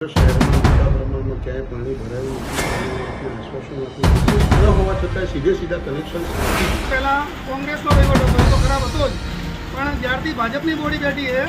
પ્રમાણમાં ક્યાંય પાણી ભરાયું આશ્વાસન હોવા છતાં સીધે સીધા કનેક્શન પહેલાં કોંગ્રેસનો વહીવટ હતો તો ખરાબ હતો જ પણ જ્યારથી ભાજપની બોડી બેઠી છે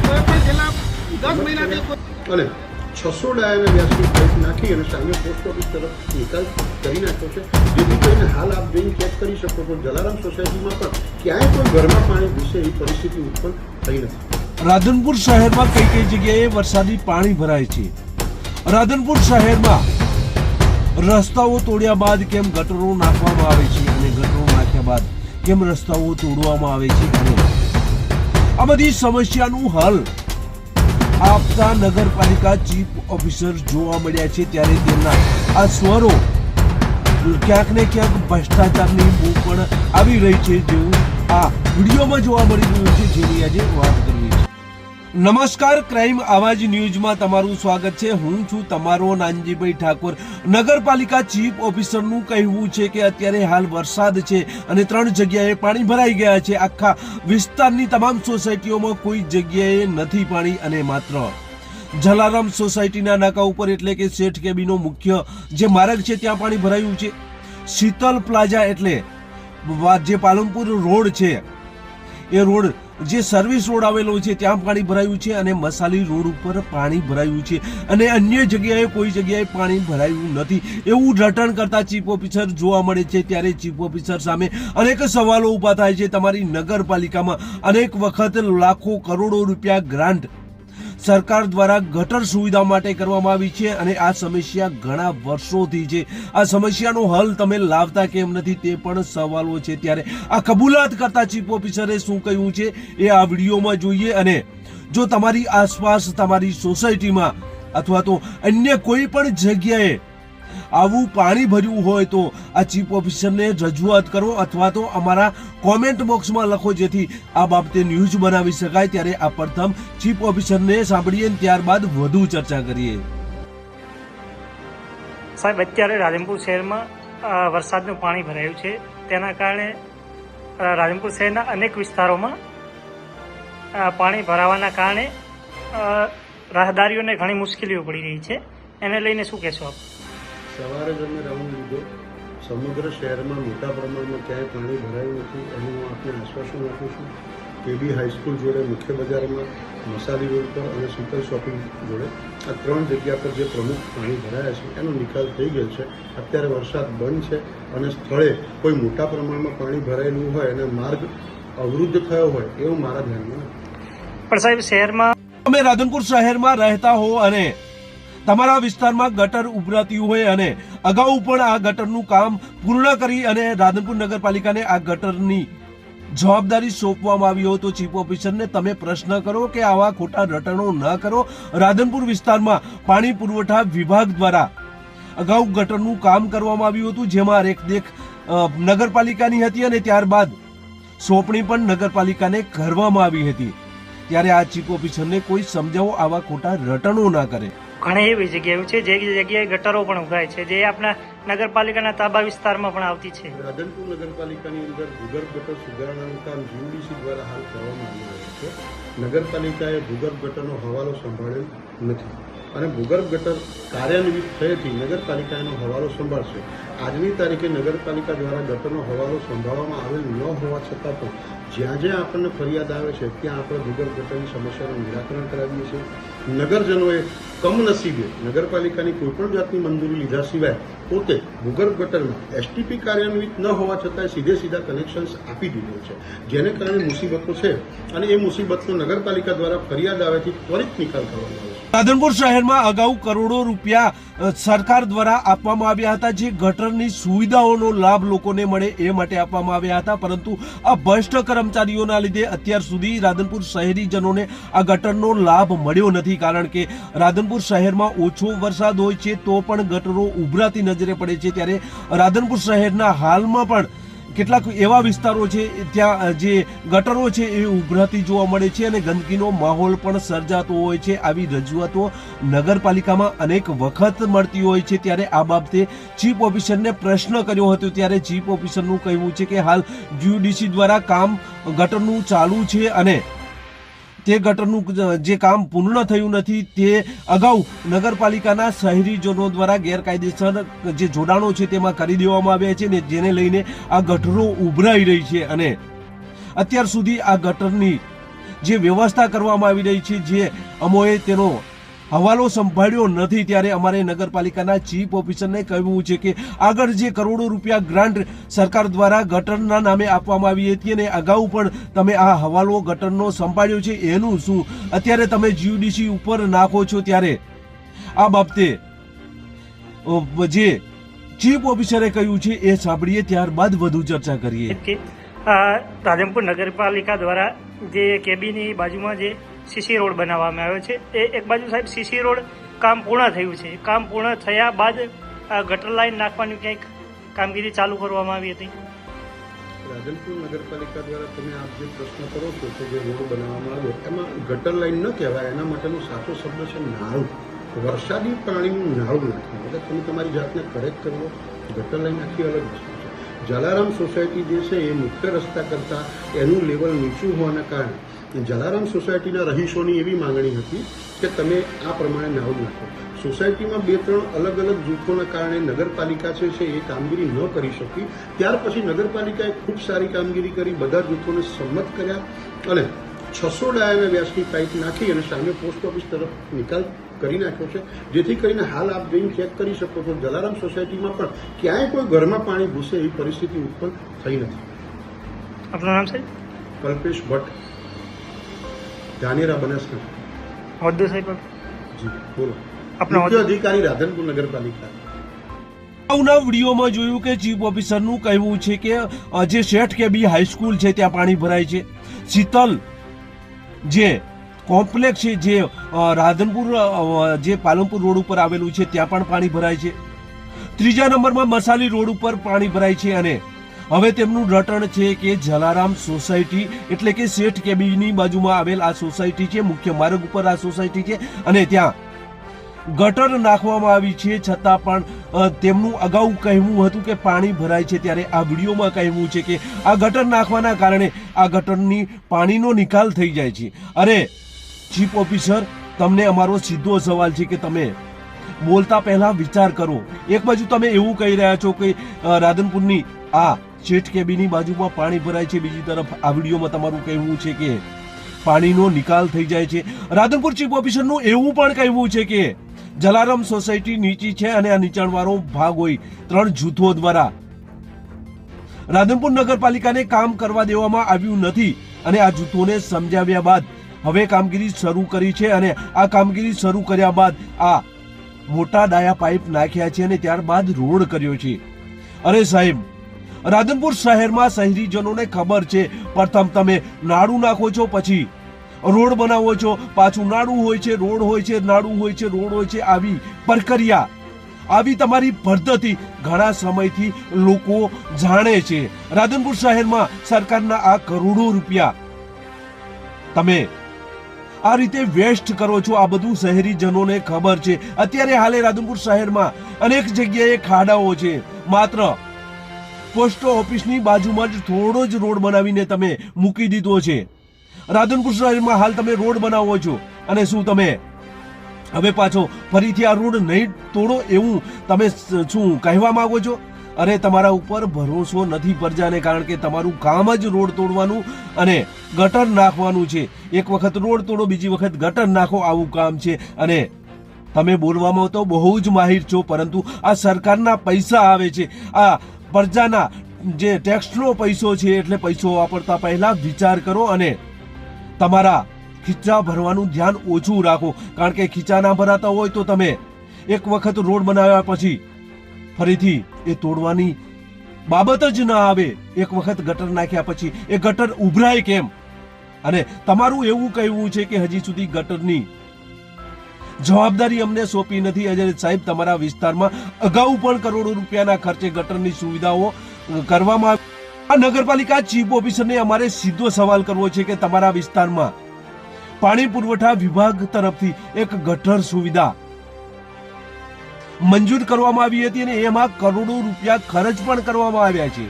તો પણ છેલ્લા દસ મહિનાથી અને છસો ડાયાને વ્યાસની પાઇપ નાખી અને સામે પોસ્ટ ઓફિસ તરફ નિકાલ કરી નાખ્યો છે. જેથી કરીને હાલ આપ જઈને ચેક કરી શકો તો જલારામ સોસાયટીમાં પણ ક્યાંય પણ ઘરમાં પાણી ઘૂસે એવી પરિસ્થિતિ ઉત્પન્ન થઈ નથી. રાધનપુર શહેરમાં કઈ કઈ જગ્યાએ વરસાદી પાણી ભરાય છે? રાધનપુર શહેરમાં રસ્તાઓ તોડ્યા બાદ કેમ ગટરો નાખવામાં આવે છે અને ગટરો નાખ્યા બાદ કેમ રસ્તાઓ તોડવામાં આવે છે અને આ બધી સમસ્યાનું હલ આપતા નગરપાલિકા ચીફ ઓફિસર જોવા મળ્યા છે ત્યારે તેમના આ સ્વરો ક્યાંક ને ક્યાંક ભ્રષ્ટાચારની બૂમ પણ આવી રહી છે જેવું આ વિડીયોમાં જોવા મળી રહ્યું છે. જેની આજે વાત નમસ્કાર, ક્રાઇમ આવાજ ન્યૂઝમાં તમારું સ્વાગત છે. હું છું તમારો નાનજીભાઈ ઠાકોર. નગરપાલિકા ચીફ ઓફિસરનું કહેવું છે કે અત્યારે હાલ વરસાદ છે અને ત્રણ જગ્યાએ પાણી ભરાઈ ગયા છે. આખા વિસ્તારની તમામ સોસાયટીઓમાં કોઈ જગ્યાએ નથી પાણી અને માત્ર જલારામ સોસાયટીના નાકા ઉપર એટલે કે શેઠ કેબીનો મુખ્ય જે માર્ગ છે ત્યાં પાણી ભરાયું છે. શીતલ પ્લાઝા એટલે જે પાલનપુર રોડ છે, એ રોડ જે સર્વિસ રોડ આવેલો છે, ત્યાં પાણી ભરાયું છે અને મસાલી રોડ ઉપર પાણી ભરાયું છે અને અન્ય જગ્યાએ કોઈ જગ્યાએ પાણી ભરાયું નથી. એવું રટણ કરતા ચીફ ઓફિસર જોવા મળે છે ત્યારે ચીફ ઓફિસર સામે અનેક સવાલો ઊભા થાય છે તમારી નગરપાલિકામાં. અનેક વખત લાખો કરોડો રૂપિયા ગ્રાન્ટ સરકાર દ્વારા ગટર સુવિધા માટે કરવામાં આવી છે અને આ સમસ્યા ઘણા વર્ષોથી છે. આ સમસ્યાનો હલ તમે લાવતા કેમ નથી તે પણ સવાલો છે. ત્યારે આ કબૂલાત કરતા ચીફ ઓફિસરે શું કહ્યું છે એ આ વિડીયોમાં જોઈએ અને જો તમારી આસપાસ, તમારી સોસાયટીમાં અથવા તો અન્ય કોઈ પણ જગ્યાએ આવું પાણી ભર્યું હોય તો આ ચીફ ઓફિસરને રજૂઆત કરો અથવા તો અમારા કોમેન્ટ બોક્સમાં લખો જેથી આ બાબતે ન્યૂઝ બનાવી શકાય. ત્યારે આ પ્રથમ ચીફ ઓફિસરને સાંભળીએ ત્યારબાદ વધુ ચર્ચા કરીએ. સાહેબ, અત્યારે રાધનપુર શહેરમાં વરસાદનું પાણી ભરાયું છે. તેના કારણે રાધનપુર શહેરના અનેક વિસ્તારોમાં પાણી ભરાવાના કારણે રાહદારીઓને ઘણી મુશ્કેલીઓ પડી રહી છે. એને લઈને શું કહેશો આપ? સવારે જ અમે રાઉન્ડ લીધો. સમગ્ર શહેરમાં મોટા પ્રમાણમાં ક્યાંય પાણી ભરાયું નથી. અને હું આપને આશ્વાસન આપું છું કેબી હાઈસ્કૂલ જોડે મુખ્ય બજારમાં મસાલી રોડ પર અને શીતલ શોપિંગ જોડે આ ત્રણ જગ્યા પર જે પ્રમુખ પાણી ભરાયા છે એનો નિકાલ થઈ ગયો છે. અત્યારે વરસાદ બંધ છે અને સ્થળે કોઈ મોટા પ્રમાણમાં પાણી ભરાયેલું હોય અને માર્ગ અવરુદ્ધ થયો હોય એવું મારા ધ્યાનમાં પણ સાહેબ શહેરમાં તમે રાધનપુર શહેરમાં રહેતા હો અને તમારા વિસ્તારમાં ગટર ઉભરાતી હોય અને અગાઉ પણ આ ગટરનું કામ પૂર્ણ કરી અને રાધનપુર નગરપાલિકાને આ ગટરની જવાબદારી સોંપવામાં આવી હોય તો ચીફ ઓફિસરને તમે પ્રશ્ન કરો કે આવા ખોટા રટણો ન કરો. રાધનપુર વિસ્તારમાં પાણી પુરવઠા વિભાગ દ્વારા અગાઉ ગટરનું કામ કરવામાં આવ્યું હતું, જેમાં રેખદેખ નગરપાલિકાની હતી અને ત્યારબાદ સોંપણી પણ નગરપાલિકાને કરવામાં આવી હતી. ત્યારે આ ચીફ ઓફિસરને કોઈ સમજાવો આવા ખોટા રટણો ના કરે. ઘણી એવી જગ્યાઓ છે જે જગ્યાએ ગટરો પણ ઉગાય છે, જે આપણા નગરપાલિકાના તાબા વિસ્તારમાં પણ આવતી છે. રાધનપુર નગરપાલિકાની અંદર ભૂગર્ભ ગટર સુધારણાનું કામ જીયુડીસી દ્વારા હાલ કરવામાં આવી રહ્યું છે. નગરપાલિકાએ ભૂગર્ભ ગટરનો હવાલો સંભાળ્યો નથી અને ભૂગર્ભ ગટર કાર્યાન્વિત થયેથી નગરપાલિકાનો હવાલો સંભાળશે. આજની તારીખે નગરપાલિકા દ્વારા ગટરનો હવાલો સંભાળવામાં આવેલ ન હોવા છતાં પણ જ્યાં જ્યાં આપણને ફરિયાદ આવે છે, ત્યાં આપણે ભૂગર્ભ ગટરની સમસ્યાનું નિરાકરણ કરાવીએ છીએ. નગરજનોએ કમનસીબે નગરપાલિકાની કોઈપણ જાતની મંજૂરી લીધા સિવાય પોતે ભૂગર્ભ ગટરમાં એસટીપી કાર્યાન્વિત ન હોવા છતાં સીધે સીધા કનેક્શન્સ આપી દીધું છે. જેને કારણે મુસીબતો છે અને એ મુસીબતનો નગરપાલિકા દ્વારા ફરિયાદ આવેથી ત્વરિત નિકાલ કરવામાં આવે રાધનપુર શહેરમાં અગાઉ કરોડો રૂપિયા સરકાર દ્વારા આપવામાં આવ્યા હતા, જે ગટરની સુવિધાઓનો લાભ લોકોને મળે એ માટે આપવામાં આવ્યા હતા. પરંતુ આ ભ્રષ્ટ કર્મચારીઓના લીધે અત્યાર સુધી રાધનપુર શહેરીજનોને આ ગટરનો લાભ મળ્યો નથી. કારણ કે રાધનપુર શહેરમાં ઓછો વરસાદ હોય છે, તો પણ ગટરો ઉભરાતી નજરે પડે છે ત્યારે રાધનપુર શહેરના હાલમાં પણ કેટલાક એવા વિસ્તારો છે, ત્યાં જે ગટરો છે એ ઉભરાતી જોવા મળે છે અને ગંદકીનો માહોલ પણ સર્જાતો હોય છે. આવી રજૂઆતો નગરપાલિકામાં અનેક વખત મળતી હોય છે. ત્યારે આ બાબતે ચીફ ઓફિસરને પ્રશ્ન કર્યો હતો. ત્યારે ચીફ ઓફિસરનું કહેવું છે કે હાલ જીયુડીસી દ્વારા કામ ગટરનું ચાલુ છે અને તે ગટરનું જે કામ પૂર્ણ થયું નથી, તે અગાઉ નગરપાલિકાના શહેરીજનો દ્વારા ગેરકાયદેસર જે જોડાણો છે તેમાં કરી દેવામાં આવ્યા છે ને જેને લઈને આ ગટરો ઉભરાઈ રહી છે અને અત્યાર સુધી આ ગટરની જે વ્યવસ્થા કરવામાં આવી રહી છે, જે અમોએ તેનો હવાલો સંભાળ્યો નથી ત્યારે અમારે નગરપાલિકાના ચીફ ઓફિસરને કહેવું છે કે આગળ જે કરોડો રૂપિયા ગ્રાન્ટ સરકાર દ્વારા ગટરના નામે આપવામાં આવી હતી અને અગાઉ પણ તમે આ હવાલો ગટરનો સંભાળ્યો છે, એનું શું? અત્યારે તમે જીયુડીસી ઉપર નાખો છો ત્યારે? આ બાબતે જે ચીફ ઓફિસરે કહ્યું છે એ સાંભળીએ, ત્યારબાદ વધુ ચર્ચા કરીએ. રાધનપુર નગરપાલિકા દ્વારા જે કેબીની બાજુમાં જે સીસી રોડ બનાવવામાં આવ્યો છે. એ એક બાજુ સાહેબ સીસી રોડ કામ પૂર્ણ થયું છે. કામ પૂર્ણ થયા બાદ આ ગટર લાઈન નાખવાની ક્યાંક કામગીરી ચાલુ કરવામાં આવી હતી. રાધનપુર નગરપાલિકા દ્વારા તમે આપ જે પ્રશ્ન કરો છો કે જે રોડ બનાવવામાં આવ્યો, એમાં ગટર લાઈન ન કહેવાય, એના માટેનો સાચો શબ્દ છે નાળું. વરસાદી પાણીનું નાળું નાખવું. એટલે તમે તમારી જાતને કરેક્ટ કરવો. ગટર લાઈન આખી અલગ વસ્તુ જલારામ સોસાયટી જે છે એ મુખ્ય રસ્તા કરતાં એનું લેવલ નીચું હોવાના કારણે જલારામ સોસાયટીના રહીશોની એવી માંગણી હતી કે તમે આ પ્રમાણે નાળું નાખો. સોસાયટીમાં બે ત્રણ અલગ અલગ જૂથોના કારણે નગરપાલિકા છે છે એ કામગીરી ન કરી શકી. ત્યાર પછી નગરપાલિકાએ ખૂબ સારી કામગીરી કરી બધા જૂથોને સંમત કર્યા અને છસો ડાયાના વ્યાસની પાઇપ નાખી અને સામે પોસ્ટ ઓફિસ તરફ નિકાલ કરી નાખ્યો છે. જેથી કરીને હાલ આપ જઈને ચેક કરી શકો છો જલારામ સોસાયટીમાં પણ ક્યાંય કોઈ ઘરમાં પાણી ઘૂસે એવી પરિસ્થિતિ ઉત્પન્ન થઈ નથી. આપનું નામ સાહેબ કલ્પેશ ભટ્ટ. ધાનેરા બનાસકાંઠા હોદ્દો સાહેબ જી બોલો. આપના મુખ્ય અધિકારી રાધનપુર નગરપાલિકા. અગાઉના વિડીયોમાં જોયું કે ચીફ ઓફિસરનું કહેવું છે કે જે શેઠ કે બી હાઈસ્કૂલ છે ત્યાં પાણી ભરાય છે. શીતલ જે કોમ્પ્લેક્સ છે જે રાધનપુર જે પાલનપુર રોડ ઉપર આવેલું છે ત્યાં પણ પાણી ભરાય છે. ત્રીજા નંબરમાં મસાલી રોડ ઉપર પાણી ભરાય છે અને હવે તેમનું રટણ છે કે જલારામ સોસાયટી એટલે કે શેઠ કેબીની બાજુમાં આવેલ આ સોસાયટી છે, મુખ્ય માર્ગ ઉપર આ સોસાયટી છે અને ત્યાં ગટર નાખવામાં આવી છે. છતાં પણ તેમનું અગાઉ કહેવું હતું કે પાણી ભરાય છે ત્યારે આ વિડીયોમાં કહેવું છે કે આ ગટર નાખવાના કારણે આ ગટરની પાણીનો નિકાલ થઈ જાય છે. અરે, ચીફ ઓફિસર, તમને અમારો સીધો સવાલ છે કે તમે બોલતા પહેલા વિચાર કરો. એક બાજુ તમે એવું કહી રહ્યા છો કે રાધનપુરની આ શેઠ કેબીની બાજુમાં પાણી ભરાય છે. બીજી તરફ આ વિડીયોમાં તમારું કહેવું છે કે પાણીનો નિકાલ થઈ જાય છે. રાધનપુર ચીફ ઓફિસરનું એવું પણ કહેવું છે કે જલારામ સોસાયટી નીચી છે અને આ નીચાણવાળો ભાગ હોય ત્રણ જૂથો દ્વારા. રાધનપુર નગરપાલિકાને કામ કરવા દેવામાં આવ્યું નથી અને આ જૂથોને સમજાવ્યા બાદ હવે કામગીરી શરૂ કરી છે અને આ કામગીરી શરૂ કર્યા બાદ આ મોટા ડાયા પાઇપ નાખ્યા છે અને ત્યારબાદ રોડ કર્યો છે. અરે સાહેબ રાધનપુર શહેરમાં શહેરીજનોને ખબર છે પ્રથમ તમે નાડું નાખો છો, પછી રોડ બનાવો છો. પાછું નાડું હોય છે, રોડ હોય છે, નાડું હોય છે, રોડ હોય છે. આવી પ્રક્રિયા, આવી તમારી પદ્ધતિ ઘણા સમયથી લોકો જાણે છે. રાધનપુર શહેરમાં સરકારના આ કરોડો રૂપિયા તમે આ રીતે વેસ્ટ કરો છો, આ બધું શહેરીજનોને ખબર છે. અત્યારે હાલે રાધનપુર શહેરમાં અનેક જગ્યાએ ખાડાઓ છે. માત્ર પોસ્ટ ઓફિસની બાજુમાં જ થોડો જ રોડ બનાવીને તમે મૂકી દીધો છે. રાધનપુર શહેરમાં હાલ તમે રોડ બનાવો છો. અને શું તમે? હવે પાછો ફરીથી આ રોડ નહીં તોડો એવું તમે શું કહેવા માંગો છો? અરે, તમારા ઉપર ભરોસો નથી પ્રજાને, કારણ કે તમારું કામ જ રોડ તોડવાનું અને ગટર નાખવાનું છે. એક વખત રોડ તોડો, બીજી વખત ગટર નાખો, આવું કામ છે. અને તમે બોલવામાં તો બહુ જ માહિર છો, પરંતુ આ સરકારના પૈસા આવે છે. આ પ્રજાના જે ટેક્સનો પૈસો છે એટલે પૈસો વાપરતા પહેલા વિચાર કરો અને તમારા ખીચા ભરવાનું ધ્યાન ઓછું રાખો. કારણ કે ખીચા ના ભરાતા હોય તો તમે એક વખત રોડ બનાવ્યા પછી ફરીથી એ તોડવાની બાબત જ ના આવે. એક વખત ગટર નાખ્યા પછી એ ગટર ઉભરાય કેમ? અને તમારું એવું કહેવું છે કે હજી સુધી ગટરની જવાબદારી અમને સોંપી નથી અજય સાહેબ, તમારા વિસ્તારમાં અગાઉ પણ કરોડો રૂપિયાના ખર્ચે ગટરની સુવિધાઓ કરવામાં. આ નગરપાલિકા ચીફ ઓફિસરને અમારે સીધો સવાલ કરવો છે કે તમારા વિસ્તારમાં પાણી પુરવઠા વિભાગ તરફથી એક ગટર સુવિધા મંજૂર કરવામાં આવી હતી અને એમાં કરોડો રૂપિયા ખર્ચ પણ કરવામાં આવ્યા છે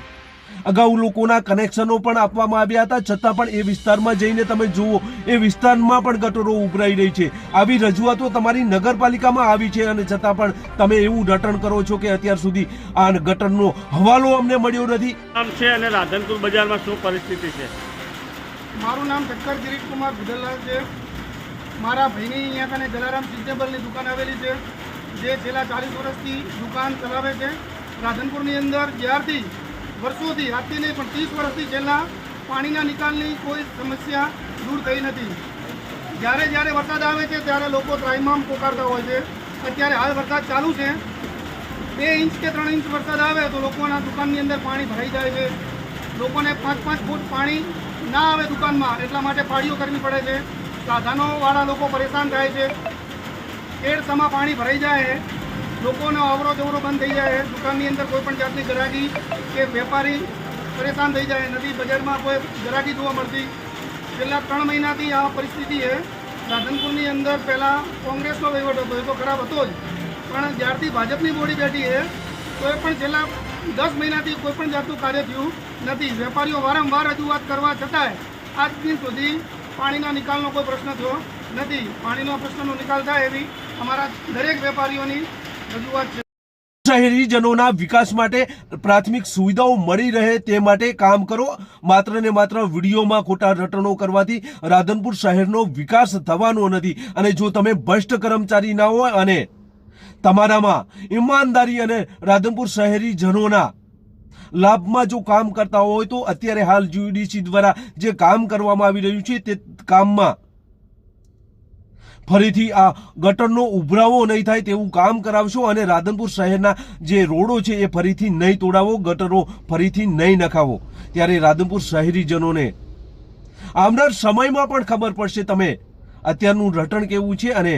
અગાઉ લોકોના કનેક્શનો પણ આપવામાં આવ્યા હતા. છતાં પણ એ વિસ્તારમાં જઈને તમે જુઓ એ વિસ્તારમાં પણ ગટરો ઉભરાઈ રહી છે. આવી રજૂઆતો તમારી નગરપાલિકામાં આવી છે અને છતાં પણ તમે એવું રટણ કરો છો કે અત્યાર સુધી આ ગટરનો હવાલો અમને મળ્યો નથી. નામ છે અને રાધનપુર બજારમાં શું પરિસ્થિતિ છે? મારું નામ ઠક્કર ગિરીશ કુમાર ગુડલલાલ છે. મારા ભાઈની અહીંયા કને જલારામ સિઝનેબલની દુકાન આવેલી છે. જે છેલ્લા ચાલીસ વર્ષથી દુકાન ચલાવે છે. રાધનપુરની અંદર જ્યારથી વર્ષોથી આજથી નહીં, પણ ત્રીસ વર્ષથી છેલ્લા પાણીના નિકાલની કોઈ સમસ્યા દૂર થઈ નથી. જ્યારે જ્યારે વરસાદ આવે છે, ત્યારે લોકો ત્રાઇમામ પોકારતા હોય છે. અત્યારે હાલ વરસાદ ચાલુ છે. બે ઇંચ કે ત્રણ ઇંચ વરસાદ આવે તો લોકોના દુકાનની અંદર પાણી ભરાઈ જાય છે. લોકોને પાંચ પાંચ ફૂટ પાણી ના આવે દુકાનમાં, એટલા માટે પાળીઓ કરવી પડે છે. સાધનોવાળા લોકો પરેશાન થાય છે. કેડ સમા પાણી ભરાઈ જાય લોકોનો અવરો જવરો બંધ થઈ જાય, દુકાનની અંદર કોઈ પણ જાતની ગ્રાહકી કે વેપારી પરેશાન થઈ જાય નથી બજારમાં કોઈ ગ્રાહકી જોવા મળતી. છેલ્લા ત્રણ મહિનાથી આ પરિસ્થિતિ છે. રાધનપુરની અંદર પહેલાં કોંગ્રેસનો વહીવટ હતો, એ તો ખરાબ હતો જ. પણ જ્યારથી ભાજપની બોડી બેઠી છે તો એ પણ છેલ્લા દસ મહિનાથી કોઈ પણ જાતનું કાર્ય થયું નથી. વેપારીઓ વારંવાર રજૂઆત કરવા છતાંય આજ સુધી પાણીના નિકાલનો કોઈ પ્રશ્ન થયો નથી. પાણીનો પ્રશ્નનો નિકાલ થાય એવી અમારા દરેક વેપારીઓની શહેરીજનોના વિકાસ માટે પ્રાથમિક સુવિધાઓ મળી રહે તે માટે કામ કરો. માત્ર ને માત્ર વિડીયોમાં ખોટા રટણો કરવાથી રાધનપુર શહેરનો વિકાસ થવાનો નથી. અને જો તમે ભ્રષ્ટ કર્મચારી ના હોય અને તમારામાં ઈમાનદારી અને રાધનપુર શહેરીજનોના લાભમાં જો કામ કરતા હોય તો અત્યારે હાલ જીયુડીસી દ્વારા જે કામ કરવામાં આવી રહ્યું છે તે કામમાં ફરીથી આ ગટરનો ઉભરાવો નહીં થાય તેવું કામ કરાવશો અને રાધનપુર શહેરના જે રોડો છે એ ફરીથી નહીં તોડાવો, ગટરો ફરીથી નહીં નખાવો. ત્યારે રાધનપુર શહેરીજનોને આવનાર સમયમાં પણ ખબર પડશે તમે અત્યારનું રટણ કેવું છે અને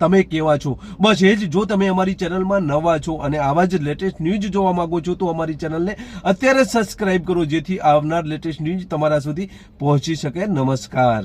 તમે કેવા છો. બસ એ જ, જો તમે અમારી ચેનલમાં નવા છો અને આવા જ લેટેસ્ટ ન્યૂઝ જોવા માંગો છો તો અમારી ચેનલને અત્યારે સબસ્ક્રાઇબ કરો જેથી આવનાર લેટેસ્ટ ન્યૂઝ તમારા સુધી પહોંચી શકે. નમસ્કાર.